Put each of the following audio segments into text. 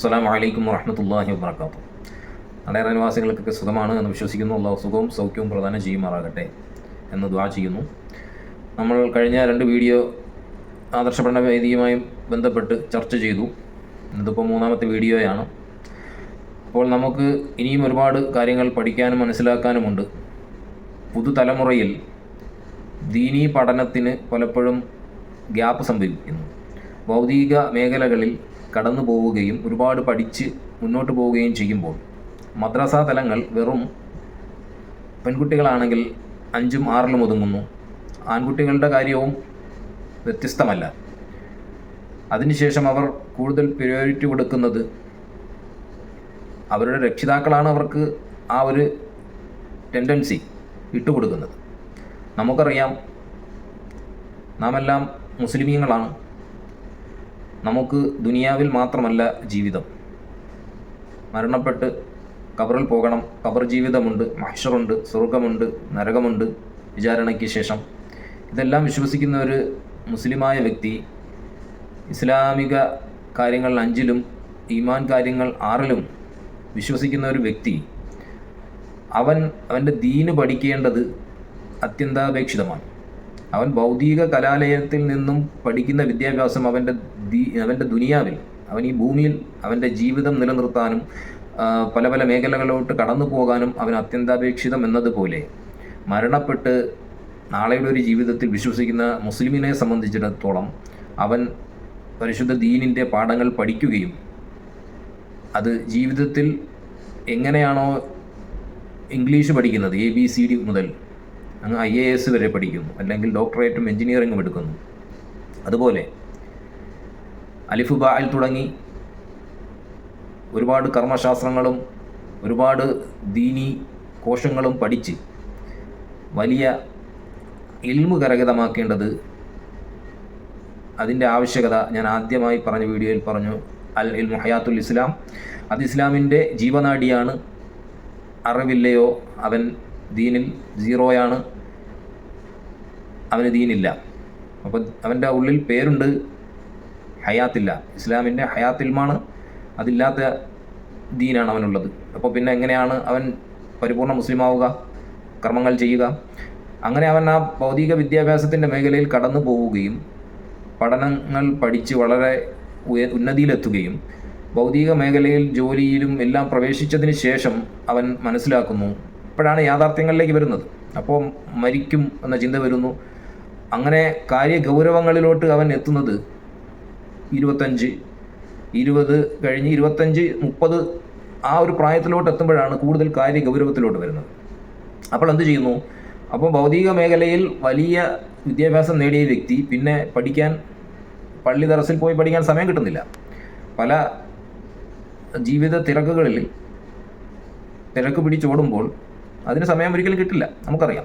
അസ്സാം വലൈക്കും വറഹമത്തല്ലാഹി വാബർക്കാത്തു അടയറ നിവാസികൾക്കൊക്കെ സുഖമാണ് എന്ന് വിശ്വസിക്കുന്നു. അള്ളാഹു സുഖവും സൗഖ്യവും പ്രദാനം ചെയ്യുമാറാകട്ടെ എന്ന് ദ്വാ ചെയ്യുന്നു. നമ്മൾ കഴിഞ്ഞ രണ്ട് വീഡിയോ ആദർശ പഠന വേദിയുമായി ബന്ധപ്പെട്ട് ചർച്ച ചെയ്തു. ഇതിപ്പോൾ മൂന്നാമത്തെ വീഡിയോയാണ്. അപ്പോൾ നമുക്ക് ഇനിയും ഒരുപാട് കാര്യങ്ങൾ പഠിക്കാനും മനസ്സിലാക്കാനുമുണ്ട്. പുതുതലമുറയിൽ ദീനീ പഠനത്തിന് പലപ്പോഴും ഗ്യാപ്പ് സംഭവിക്കുന്നു. ഭൗതിക മേഖലകളിൽ കടന്നു പോവുകയും ഒരുപാട് പഠിച്ച് മുന്നോട്ട് പോവുകയും ചെയ്യുമ്പോൾ മദ്രസ തലങ്ങൾ വെറും പെൺകുട്ടികളാണെങ്കിൽ അഞ്ചും ആറിലും ഒതുങ്ങുന്നു. ആൺകുട്ടികളുടെ കാര്യവും വ്യത്യസ്തമല്ല. അതിനുശേഷം അവർ കൂടുതൽ പ്രയോറിറ്റി കൊടുക്കുന്നത് അവരുടെ രക്ഷിതാക്കളാണ് അവർക്ക് ആ ഒരു ടെൻഡൻസി ഇട്ടുകൊടുക്കുന്നത്. നമുക്കറിയാം നാം എല്ലാം മുസ്ലിമീങ്ങളാണ്. നമുക്ക് ദുനിയാവിൽ മാത്രമല്ല ജീവിതം. മരണപ്പെട്ട് കബറിൽ പോകണം. കബർ ജീവിതമുണ്ട് മഹിഷറുണ്ട് സ്വർഗമുണ്ട് നരകമുണ്ട് വിചാരണയ്ക്ക് ശേഷം. ഇതെല്ലാം വിശ്വസിക്കുന്ന ഒരു മുസ്ലിമായ വ്യക്തി ഇസ്ലാമിക കാര്യങ്ങൾ അഞ്ചിലും ഈമാൻ കാര്യങ്ങൾ ആറിലും വിശ്വസിക്കുന്ന ഒരു വ്യക്തി അവൻ അവന്റെ ദീന് പഠിക്കേണ്ടത് അത്യന്താപേക്ഷിതമാണ്. അവൻ ഭൗതിക കലാലയത്തിൽ നിന്നും പഠിക്കുന്ന വിദ്യാഭ്യാസം അവന്റെ അവന്റെ ദുനിയാവിൽ അവൻ ഈ ഭൂമിയിൽ അവന്റെ ജീവിതം നിലനിർത്താനും പല പല മേഖലകളിലോട്ട് കടന്നു പോകാനും അവൻ അത്യന്താപേക്ഷിതം എന്നതുപോലെ മരണപ്പെട്ട് നാളെയുടെ ഒരു ജീവിതത്തിൽ വിശ്വസിക്കുന്ന മുസ്ലിമിനെ സംബന്ധിച്ചിടത്തോളം അവൻ പരിശുദ്ധ ദീനിന്റെ പാഠങ്ങൾ പഠിക്കുകയും അത് ജീവിതത്തിൽ എങ്ങനെയാണോ ഇംഗ്ലീഷ് പഠിക്കുന്നത് എ ബി സി ഡി മുതൽ അങ്ങ് ഐ എ എസ് വരെ പഠിക്കുന്നു അല്ലെങ്കിൽ ഡോക്ടറേറ്റും എഞ്ചിനീയറിങ്ങും എടുക്കുന്നു. അതുപോലെ അലിഫ് ബായിൽ തുടങ്ങി. ഒരുപാട് കർമ്മശാസ്ത്രങ്ങളും ഒരുപാട് ദീനി കോശങ്ങളും പഠിച്ച് വലിയ ഇൽമു കരഗതമാക്കേണ്ടത് അതിന്റെ ആവശ്യകത ഞാൻ ആദ്യമായി പറഞ്ഞ വീഡിയോയിൽ പറഞ്ഞു അൽ ഇൽമു ഹയാത്തുൽ ഇസ്ലാം. അത് ഇസ്ലാമിന്റെ ജീവനാഡിയാണ് അറിവില്ലയോ അവൻ ദീനിൽ സീറോയാണ്. അവന് ദീനില്ല. അപ്പോൾ അവന്റെ ഉള്ളിൽ പേരുണ്ട് ഹയാത്തില്ല. ഇസ്ലാമിന്റെ ഹയാത്തിൽമാണ് അതില്ലാത്ത ദീനാണ് അവനുള്ളത്. അപ്പോൾ പിന്നെ എങ്ങനെയാണ് അവൻ പരിപൂർണ മുസ്ലിമാവുക കർമ്മങ്ങൾ ചെയ്യുക? അങ്ങനെ അവൻ ആ ഭൗതിക വിദ്യാഭ്യാസത്തിന്റെ മേഖലയിൽ കടന്നു പോവുകയും പഠനങ്ങൾ പഠിച്ച് വളരെ ഉന്നതിയിലെത്തുകയും ഭൗതിക മേഖലയിൽ ജോലിയിലും എല്ലാം പ്രവേശിച്ചതിന് ശേഷം അവൻ മനസ്സിലാക്കുന്നു ഇപ്പോഴാണ് യാഥാർത്ഥ്യങ്ങളിലേക്ക് വരുന്നത്. അപ്പോൾ മരിക്കും എന്ന ചിന്ത വരുന്നു. അങ്ങനെ കാര്യഗൗരവങ്ങളിലോട്ട് അവൻ എത്തുന്നത് ഇരുപത്തഞ്ച് ഇരുപത് കഴിഞ്ഞ് ഇരുപത്തഞ്ച് മുപ്പത് ആ ഒരു പ്രായത്തിലോട്ട് എത്തുമ്പോഴാണ് കൂടുതൽ കാര്യ ഗൗരവത്തിലോട്ട് വരുന്നത്. അപ്പോൾ എന്ത് ചെയ്യുന്നു? അപ്പോൾ ഭൗതിക മേഖലയിൽ വലിയ വിദ്യാഭ്യാസം നേടിയ വ്യക്തി പിന്നെ പഠിക്കാൻ പള്ളി തറസിൽ പോയി പഠിക്കാൻ സമയം കിട്ടുന്നില്ല. പല ജീവിത തിരക്കുകളിൽ തിരക്ക് പിടിച്ചോടുമ്പോൾ അതിന് സമയം ഒരിക്കലും കിട്ടില്ല നമുക്കറിയാം.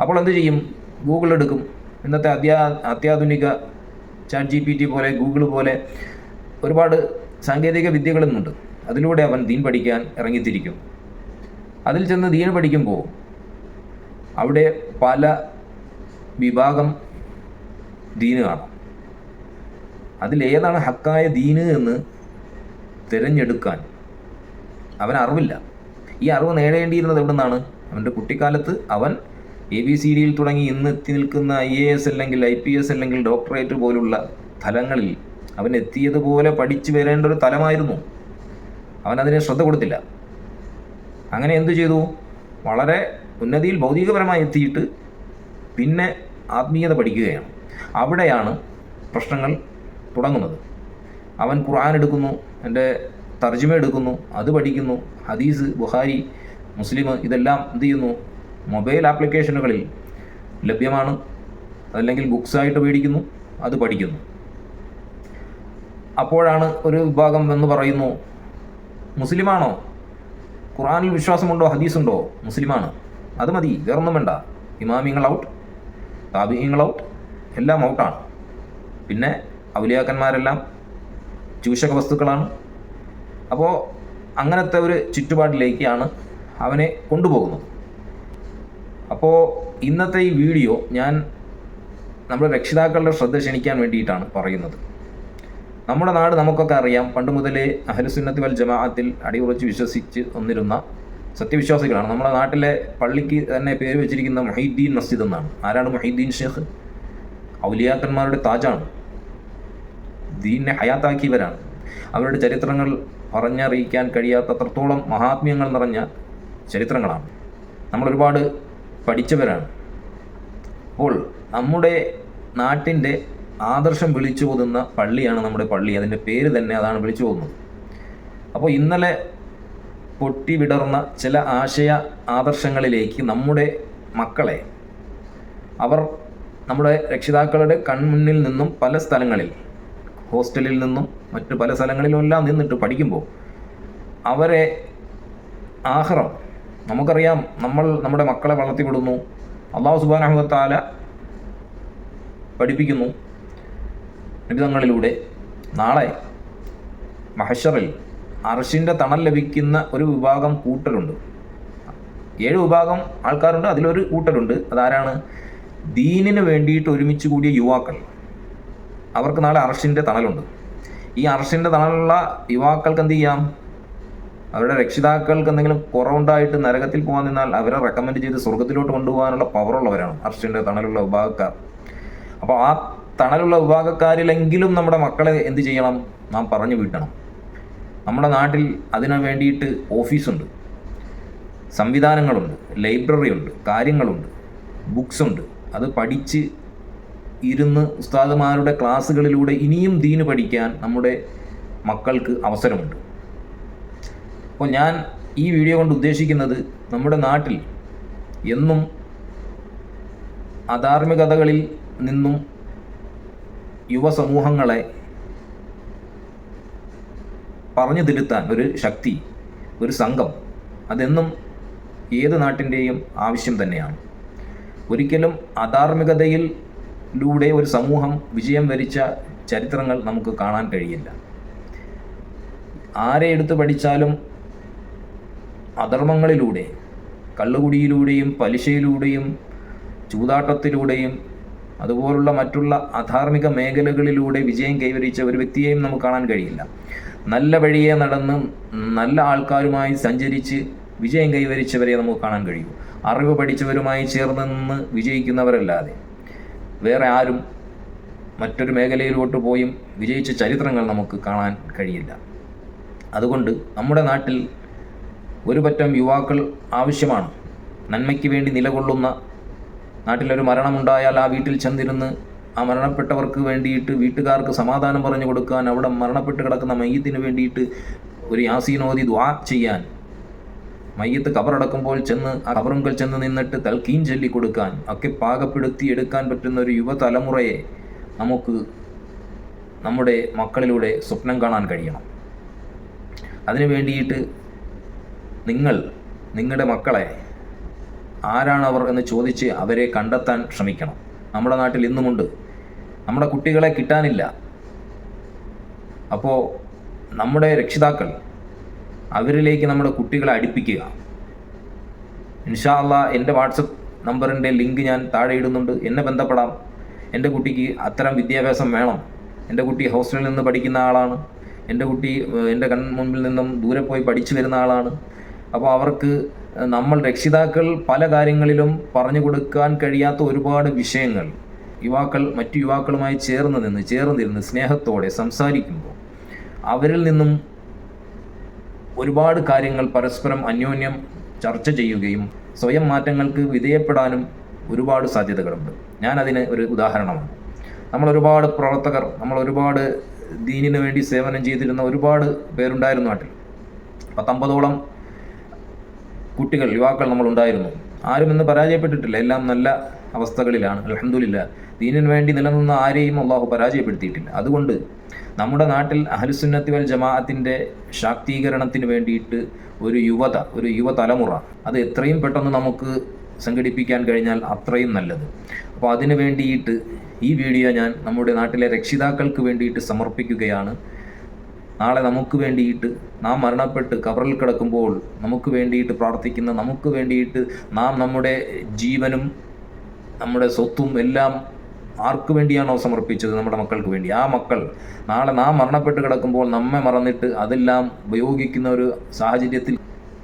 അപ്പോൾ എന്ത് ചെയ്യും? ഗൂഗിൾ എടുക്കും. ഇന്നത്തെ അത്യാ അത്യാധുനിക ചാറ്റ് ജി പി ടി പോലെ ഗൂഗിൾ പോലെ ഒരുപാട് സാങ്കേതിക വിദ്യകളെന്നുണ്ട് അതിലൂടെ അവൻ ദീൻ പഠിക്കാൻ ഇറങ്ങിത്തിരിക്കും. അതിൽ ചെന്ന് ദീൻ പഠിക്കുമ്പോൾ അവിടെ പല വിഭാഗം ദീന് കാണാം. അതിലേതാണ് ഹക്കായ ദീന് എന്ന് തിരഞ്ഞെടുക്കാൻ അവൻ അറിവില്ല. ഈ അറിവ് നേടേണ്ടിയിരുന്നത് എവിടെ നിന്നാണ് അവന്റെ കുട്ടിക്കാലത്ത് അവൻ എ ബി സി ഡിയിൽ തുടങ്ങി ഇന്ന് എത്തി നിൽക്കുന്ന ഐ എ എസ് അല്ലെങ്കിൽ ഐ പി എസ് അല്ലെങ്കിൽ ഡോക്ടറേറ്റ് പോലുള്ള തലങ്ങളിൽ അവൻ എത്തിയതുപോലെ പഠിച്ചു വരേണ്ട ഒരു തലമായിരുന്നു. അവൻ അതിനെ ശ്രദ്ധ കൊടുത്തില്ല. അങ്ങനെ എന്തു ചെയ്തു? വളരെ ഉന്നതിയിൽ ഭൗതികപരമായി എത്തിയിട്ട് പിന്നെ ആത്മീയത പഠിക്കുകയാണ്. അവിടെയാണ് പ്രശ്നങ്ങൾ തുടങ്ങുന്നത്. അവൻ ഖുർആൻ എടുക്കുന്നു. എന്റെ തർജിമ എടുക്കുന്നു അത് പഠിക്കുന്നു. ഹദീസ് ബുഹാരി മുസ്ലിം ഇതെല്ലാം എന്ത് ചെയ്യുന്നു? മൊബൈൽ ആപ്ലിക്കേഷനുകളിൽ ലഭ്യമാണ്. അതല്ലെങ്കിൽ ബുക്സായിട്ട് മേടിക്കുന്നു അത് പഠിക്കുന്നു. അപ്പോഴാണ് ഒരു വിഭാഗം എന്ന് പറയുന്നു മുസ്ലിമാണോ? ഖുറാനിൽ വിശ്വാസമുണ്ടോ? ഹദീസുണ്ടോ? മുസ്ലിമാണ്. അത് മതി വേറൊന്നും വേണ്ട. ഇമാമിങ്ങൾ ഔട്ട് താബിങ്ങൾ ഔട്ട് എല്ലാം ഔട്ടാണ്. പിന്നെ ഔലിയാക്കന്മാരെല്ലാം ചൂഷക വസ്തുക്കളാണ്. അപ്പോൾ അങ്ങനത്തെ ഒരു ചുറ്റുപാടിലേക്കാണ് അവനെ കൊണ്ടുപോകുന്നത്. അപ്പോൾ ഇന്നത്തെ ഈ വീഡിയോ ഞാൻ നമ്മുടെ രക്ഷിതാക്കളുടെ ശ്രദ്ധ ക്ഷണിക്കാൻ വേണ്ടിയിട്ടാണ് പറയുന്നത്. നമ്മുടെ നാട് നമുക്കൊക്കെ അറിയാം പണ്ട് മുതലേ അഹലുസുന്നത്തി വൽ ജമാഅത്തിൽ അടിയുറച്ച് വിശ്വസിച്ച് വന്നിരുന്ന സത്യവിശ്വാസികളാണ്. നമ്മുടെ നാട്ടിലെ പള്ളിക്ക് തന്നെ പേര് വെച്ചിരിക്കുന്ന മൊഹീദ്ദീൻ മസ്ജിദ് എന്നാണ്. ആരാണ് മൊഹീദ്ദീൻ ഷേഖ്? ഔലിയാക്കന്മാരുടെ താജാണ്. ദീനിനെ ഹയാത്താക്കിയവരാണ്. അവരുടെ ചരിത്രങ്ങൾ പറഞ്ഞറിയിക്കാൻ കഴിയാത്തത്രത്തോളം മഹാത്മ്യങ്ങൾ നിറഞ്ഞ ചരിത്രങ്ങളാണ്. നമ്മൾ ഒരുപാട് പഠിച്ചവരാണ്. അപ്പോൾ നമ്മുടെ നാട്ടിന്റെ ആദർശം വിളിച്ചു പോകുന്ന പള്ളിയാണ് നമ്മുടെ പള്ളി. അതിന്റെ പേര് തന്നെ അതാണ് വിളിച്ചു പോകുന്നത് അപ്പോൾ ഇന്നലെ പൊട്ടിവിടർന്ന ചില ആശയ ആദർശങ്ങളിലേക്ക് നമ്മുടെ മക്കളെ അവർ നമ്മുടെ രക്ഷിതാക്കളുടെ കൺമുന്നിൽ നിന്നും പല സ്ഥലങ്ങളിൽ ഹോസ്റ്റലിൽ നിന്നും മറ്റു പല സ്ഥലങ്ങളിലും എല്ലാം നിന്നിട്ട് പഠിക്കുമ്പോൾ അവരെ ആഹ്റം നമുക്കറിയാം നമ്മൾ നമ്മുടെ മക്കളെ വളർത്തിവിടുന്നു അള്ളാഹു സുബാനഹുത്താല പഠിപ്പിക്കുന്നു ബിരുദങ്ങളിലൂടെ നാളെ മഹഷറിൽ അർഷിന്റെ തണൽ ലഭിക്കുന്ന ഒരു വിഭാഗം കൂട്ടരുണ്ട്. ഏഴ് വിഭാഗം ആൾക്കാരുണ്ട് അതിലൊരു കൂട്ടരുണ്ട്. അതാരാണ്? ദീനിന് വേണ്ടിയിട്ട് ഒരുമിച്ച് കൂടിയ യുവാക്കൾ. അവർക്ക് നാളെ അറഷിന്റെ തണലുണ്ട്. ഈ അറഷിന്റെ തണലുള്ള യുവാക്കൾക്ക് എന്ത് ചെയ്യാം? അവരുടെ രക്ഷിതാക്കൾക്ക് എന്തെങ്കിലും കുറവുണ്ടായിട്ട് നരകത്തിൽ പോകാൻ നിന്നാൽ അവരെ റെക്കമെൻഡ് ചെയ്ത് സ്വർഗത്തിലോട്ട് കൊണ്ടുപോകാനുള്ള പവറുള്ളവരാണ് അർഷിന്റെ തണലുള്ള വിഭാഗക്കാർ. അപ്പോൾ ആ തണലുള്ള വിഭാഗക്കാരിലെങ്കിലും നമ്മുടെ മക്കളെ എന്ത് ചെയ്യണം? നാം പറഞ്ഞു വിട്ടണം. നമ്മുടെ നാട്ടിൽ അതിനു വേണ്ടിയിട്ട് ഓഫീസുണ്ട് സംവിധാനങ്ങളുണ്ട്. ലൈബ്രറി ഉണ്ട്. കാര്യങ്ങളുണ്ട്. ബുക്സ് ഉണ്ട്. അത് പഠിച്ച് ഇരുന്ന് ഉസ്താദുമാരുടെ ക്ലാസ്സുകളിലൂടെ ഇനിയും ദീന് പഠിക്കാൻ നമ്മുടെ മക്കൾക്ക് അവസരമുണ്ട്. അപ്പോൾ ഞാൻ ഈ വീഡിയോ കൊണ്ട് ഉദ്ദേശിക്കുന്നത് നമ്മുടെ നാട്ടിൽ എന്നും അധാർമികതകളിൽ നിന്നും യുവസമൂഹങ്ങളെ പറഞ്ഞു തിരുത്താൻ ഒരു ശക്തി ഒരു സംഘം അതെന്നും ഏത് നാട്ടിന്റെയും ആവശ്യം തന്നെയാണ്. ഒരിക്കലും അധാർമികതയിലൂടെ ഒരു സമൂഹം വിജയം വരിച്ച ചരിത്രങ്ങൾ നമുക്ക് കാണാൻ കഴിയില്ല. ആരെ എടുത്ത് പഠിച്ചാലും അധർമ്മങ്ങളിലൂടെ കള്ളുകുടിയിലൂടെയും പലിശയിലൂടെയും ചൂതാട്ടത്തിലൂടെയും അതുപോലുള്ള മറ്റുള്ള അധാർമിക മേഖലകളിലൂടെ വിജയം കൈവരിച്ച ഒരു വ്യക്തിയെയും നമുക്ക് കാണാൻ കഴിയില്ല. നല്ല വഴിയെ നടന്ന് നല്ല ആൾക്കാരുമായി സഞ്ചരിച്ച് വിജയം കൈവരിച്ചവരെ നമുക്ക് കാണാൻ കഴിയൂ. അറിവ് പഠിച്ചവരുമായി ചേർന്ന് നിന്ന് വിജയിക്കുന്നവരല്ലാതെ. വേറെ ആരും മറ്റൊരു മേഖലയിലോട്ട് പോയും വിജയിച്ച ചരിത്രങ്ങൾ നമുക്ക് കാണാൻ കഴിയില്ല. അതുകൊണ്ട് നമ്മുടെ നാട്ടിൽ ഒരു പറ്റം യുവാക്കൾ ആവശ്യമാണ്. നന്മയ്ക്ക് വേണ്ടി നിലകൊള്ളുന്ന നാട്ടിലൊരു മരണമുണ്ടായാൽ ആ വീട്ടിൽ ചെന്നിരുന്ന് ആ മരണപ്പെട്ടവർക്ക് വേണ്ടിയിട്ട് വീട്ടുകാർക്ക് സമാധാനം പറഞ്ഞു കൊടുക്കാൻ അവിടെ മരണപ്പെട്ട് കിടക്കുന്ന മയ്യത്തിന് വേണ്ടിയിട്ട് ഒരു യാസീനോദി ദ്വാ ചെയ്യാൻ മയ്യത്ത് കബറടക്കുമ്പോൾ ചെന്ന് ആ കബറുങ്കൽ ചെന്ന് നിന്നിട്ട് തൽക്കീൻ ചൊല്ലി കൊടുക്കാൻ ഒക്കെ പാകപ്പെടുത്തി എടുക്കാൻ പറ്റുന്ന ഒരു യുവതലമുറയെ നമുക്ക് നമ്മുടെ മക്കളിലൂടെ സ്വപ്നം കാണാൻ കഴിയണം. അതിനു വേണ്ടിയിട്ട് നിങ്ങൾ നിങ്ങളുടെ മക്കളെ ആരാണവർ എന്ന് ചോദിച്ച് അവരെ കണ്ടെത്താൻ ശ്രമിക്കണം. നമ്മുടെ നാട്ടിൽ ഇന്നുമുണ്ട്. നമ്മുടെ കുട്ടികളെ കിട്ടാനില്ല. അപ്പോൾ നമ്മുടെ രക്ഷിതാക്കൾ അവരിലേക്ക് നമ്മുടെ കുട്ടികളെ അടുപ്പിക്കുക. ഇൻഷാ അള്ളാ എന്റെ വാട്സപ്പ് നമ്പറിന്റെ ലിങ്ക് ഞാൻ താഴെ ഇടുന്നുണ്ട്. എന്നെ ബന്ധപ്പെടാം. എന്റെ കുട്ടിക്ക് അത്തരം വിദ്യാഭ്യാസം വേണം. എന്റെ കുട്ടി ഹോസ്റ്റലിൽ നിന്ന് പഠിക്കുന്ന ആളാണ്. എന്റെ കുട്ടി എന്റെ എന്റെ കൺമുമ്പിൽ നിന്നും ദൂരെ പോയി പഠിച്ചു വരുന്ന ആളാണ്. അപ്പോൾ അവർക്ക് നമ്മൾ രക്ഷിതാക്കൾ പല കാര്യങ്ങളിലും പറഞ്ഞു കൊടുക്കാൻ കഴിയാത്ത ഒരുപാട് വിഷയങ്ങൾ. യുവാക്കൾ മറ്റു യുവാക്കളുമായി ചേർന്ന് നിന്ന് ചേർന്നിരുന്ന് സ്നേഹത്തോടെ സംസാരിക്കുമ്പോൾ അവരിൽ നിന്നും ഒരുപാട് കാര്യങ്ങൾ പരസ്പരം അന്യോന്യം ചർച്ച ചെയ്യുകയും സ്വയം മാറ്റങ്ങൾക്ക് വിധേയപ്പെടാനും ഒരുപാട് സാധ്യതകളുണ്ട്. ഞാൻ ഞാനതിന് ഒരു ഉദാഹരണമാണ്. നമ്മൾ ഒരുപാട് പ്രവർത്തകർ നമ്മൾ ഒരുപാട് ദീനിനു വേണ്ടി സേവനം ചെയ്തിരുന്ന ഒരുപാട് പേരുണ്ടായിരുന്നു നാട്ടിൽ. പത്തമ്പതോളം കുട്ടികൾ യുവാക്കൾ നമ്മൾ ഉണ്ടായിരുന്നു. ആരും ഇന്ന് പരാജയപ്പെട്ടിട്ടില്ല. എല്ലാം നല്ല അവസ്ഥകളിലാണ്. അലഹമില്ല ദീനിനു വേണ്ടി നിലനിന്ന ആരെയും അള്ളാഹു പരാജയപ്പെടുത്തിയിട്ടില്ല. അതുകൊണ്ട് നമ്മുടെ നാട്ടിൽ അഹലുസുന്നത്തി വൽ ജമാഅത്തിന്റെ ശാക്തീകരണത്തിന് വേണ്ടിയിട്ട് ഒരു യുവത ഒരു യുവതലമുറ അത് എത്രയും പെട്ടെന്ന് നമുക്ക് സംഘടിപ്പിക്കാൻ കഴിഞ്ഞാൽ അത്രയും നല്ലത്. അപ്പോൾ അതിന് വേണ്ടിയിട്ട് ഈ വീഡിയോ ഞാൻ നമ്മുടെ നാട്ടിലെ രക്ഷിതാക്കൾക്ക് വേണ്ടിയിട്ട് സമർപ്പിക്കുകയാണ്. നാളെ നമുക്ക് വേണ്ടിയിട്ട് നാം മരണപ്പെട്ട് കവറിൽ കിടക്കുമ്പോൾ നമുക്ക് വേണ്ടിയിട്ട് പ്രാർത്ഥിക്കുന്ന നമുക്ക് വേണ്ടിയിട്ട് നാം നമ്മുടെ ജീവനും നമ്മുടെ സ്വത്തും എല്ലാം ആർക്ക് വേണ്ടിയാണോ സമർപ്പിച്ചത് നമ്മുടെ മക്കൾക്ക് വേണ്ടി? ആ മക്കൾ നാളെ നാം മരണപ്പെട്ട് കിടക്കുമ്പോൾ നമ്മെ മറന്നിട്ട് അതെല്ലാം ഉപയോഗിക്കുന്ന ഒരു സാഹചര്യത്തിൽ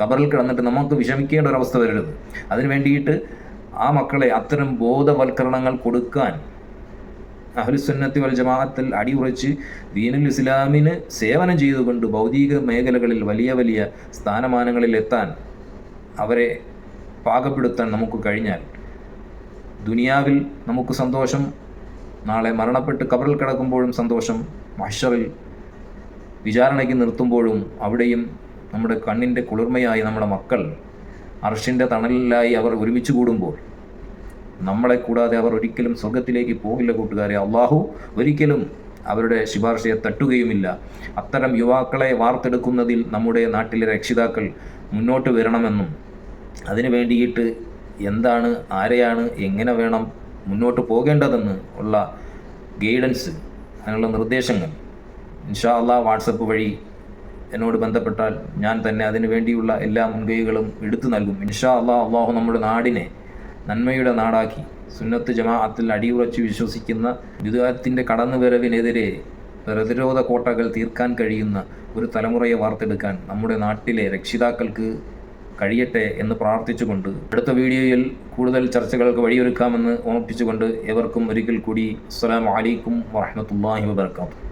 കബറിൽ കിടന്നിട്ട് നമുക്ക് വിഷമിക്കേണ്ട ഒരു വരരുത്. അതിനു വേണ്ടിയിട്ട് ആ മക്കളെ അത്തരം ബോധവൽക്കരണങ്ങൾ കൊടുക്കാൻ അഹ്ലുസുന്നത്തി വൽ ജമാഅത്തിൽ അടിയുറച്ച് ദീനുൽ ഇസ്ലാമിന് സേവനം ചെയ്തുകൊണ്ട് ഭൗതിക മേഖലകളിൽ വലിയ വലിയ സ്ഥാനമാനങ്ങളിൽ എത്താൻ അവരെ പാകപ്പെടുത്താൻ നമുക്ക് കഴിഞ്ഞാൽ ദുനിയാവിൽ നമുക്ക് സന്തോഷം നാളെ മരണപ്പെട്ട് കബറിൽ കിടക്കുമ്പോഴും സന്തോഷം മഷറിൽ വിചാരണയ്ക്ക് നിർത്തുമ്പോഴും അവിടെയും നമ്മുടെ കണ്ണിന്റെ കുളിർമയായി നമ്മുടെ മക്കൾ അർഷിന്റെ തണലിലായി അവർ ഒരുമിച്ച് കൂടുമ്പോൾ നമ്മളെ കൂടാതെ അവർ ഒരിക്കലും സ്വർഗത്തിലേക്ക് പോകില്ല കൂട്ടുകാരെ. അള്ളാഹു ഒരിക്കലും അവരുടെ ശുപാർശയെ തട്ടുകയുമില്ല. അത്തരം യുവാക്കളെ വാർത്തെടുക്കുന്നതിൽ നമ്മുടെ നാട്ടിലെ രക്ഷിതാക്കൾ മുന്നോട്ട് വരണമെന്നും അതിനു വേണ്ടിയിട്ട് എന്താണ് ആരെയാണ് എങ്ങനെ വേണം മുന്നോട്ട് പോകേണ്ടതെന്ന് ഉള്ള ഗൈഡൻസ് അതിനുള്ള നിർദ്ദേശങ്ങൾ ഇൻഷാ അള്ളാ വാട്സപ്പ് വഴി എന്നോട് ബന്ധപ്പെട്ടാൽ ഞാൻ തന്നെ അതിനു വേണ്ടിയുള്ള എല്ലാ മുൻകൈകളും എടുത്തു നൽകും. ഇൻഷാ അള്ളാ അള്ളാഹു നമ്മുടെ നാടിനെ നന്മയുടെ നാടാക്കി സുന്നത്ത് ജമാഅത്തിൽ അടിയുറച്ച് വിശ്വസിക്കുന്ന വിദുഗത്തിന്റെ കടന്നുവരവിനെതിരെ പ്രതിരോധ കോട്ടകൾ തീർക്കാൻ കഴിയുന്ന ഒരു തലമുറയെ വാർത്തെടുക്കാൻ നമ്മുടെ നാട്ടിലെ രക്ഷിതാക്കൾക്ക് കഴിയട്ടെ എന്ന് പ്രാർത്ഥിച്ചുകൊണ്ട് അടുത്ത വീഡിയോയിൽ കൂടുതൽ ചർച്ചകൾക്ക് വഴിയൊരുക്കാമെന്ന് ഓർപ്പിച്ചുകൊണ്ട് എവർക്കും ഒരിക്കൽ കൂടി അസ്സലാമു അലൈക്കും വറഹ്മത്തുള്ളാഹി വബർക്കാത്തു